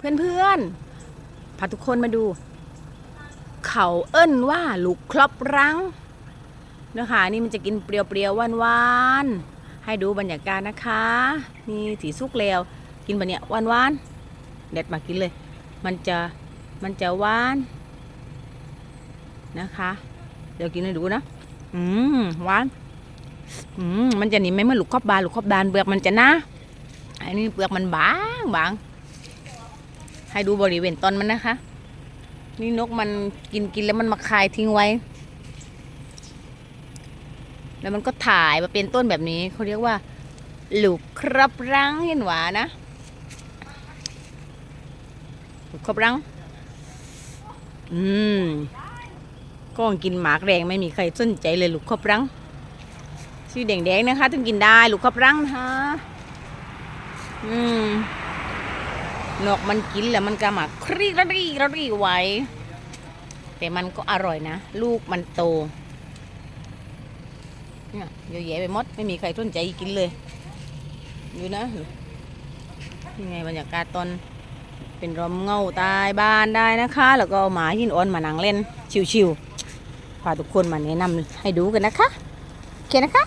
เพื่อนๆพาทุกคนมาดู เขาเอิ้นว่าลูกครอบรังเนื้อหานี่มันจะกินเปรี้ยวๆหวานๆให้ดูบรรยากาศนะคะนี่สีสุกแล้ว กินแบบเนี้ยหวานๆเด็ดมากินเลย มันจะมันจะหวานนะคะ เดี๋ยวกินให้ดูนะอืมหวานอืมมันจะนี่ไม่เมื่อลูกครอบบานลูกครอบบานเปลือกมันจะนะอันนี้เปลือกมันบางบาง ให้ดูบริเวณต้นมันนะคะ นี่นกมันกินกินแล้วมันมาคายทิ้งไว้ แล้วมันก็ถ่ายมาเป็นต้นแบบนี้เขาเรียกว่า หลูกครับรังเห็นหวานะหลูกครับรัง อืมก็กินหมากแรงไม่มีใครสนใจเลยหลูกครับรังชื่อแดงๆนะคะถึงกินได้หลูกครับรังนะคะอืม นกมันกินแล้วมันก็มาครีระรีระรีไว้ แต่มันก็อร่อยนะ ลูกมันโตเนี่ยเยอะแยะไปหมดไม่มีใครสนใจกินเลย อยู่นะยังไงบรรยากาศตอนเป็นรมเงาตายบ้านได้นะคะ แล้วก็เอาหมาหินอ่อนมานั่งเล่น ชิวๆพาทุกคนมาแนะนำให้ดูกันนะคะ โอเคนะคะ